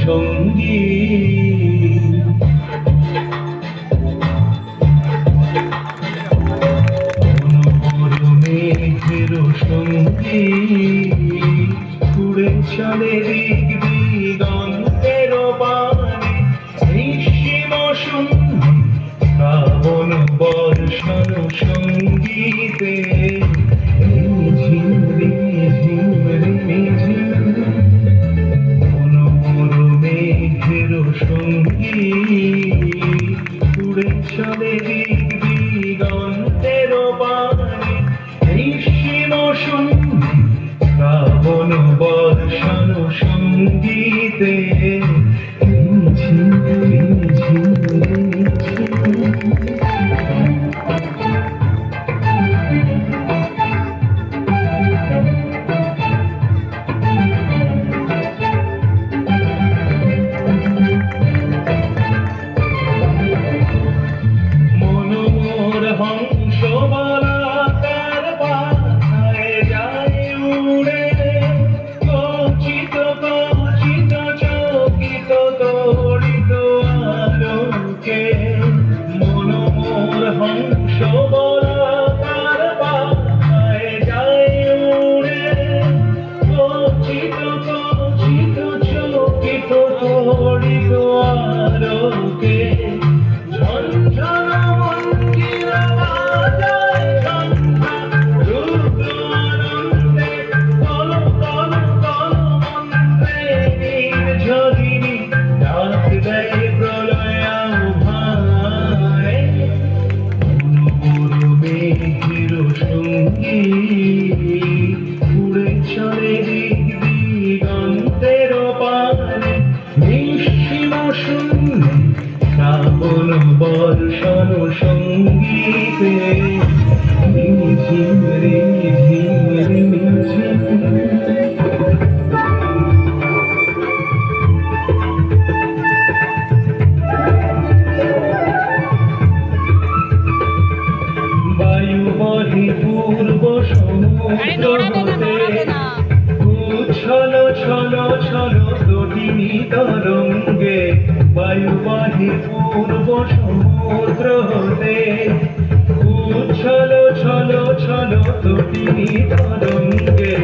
সঙ্গী সঙ্গী উড়ে চলে দিক দিগন্তের বাণী নিঃসীম বর্ষণ সঙ্গীতে সঙ্গী উড়ে চলে দিক দিগন্তের বাণী নিঃসীম শূন্য শ্রাবণ বর্ষণ সঙ্গীতে তড়িত আলোকে সঙ্গীতে ঝিম রে ঝিম রে ঝিম বায়ু বহে পূর্ব সমুদ্র ছল ছল ছল তটিনী তরঙ্গে বায়ু বাহি পূর্ব সমুদ্র হতে? উচ্ছল ছল ছল তটিনী তরঙ্গে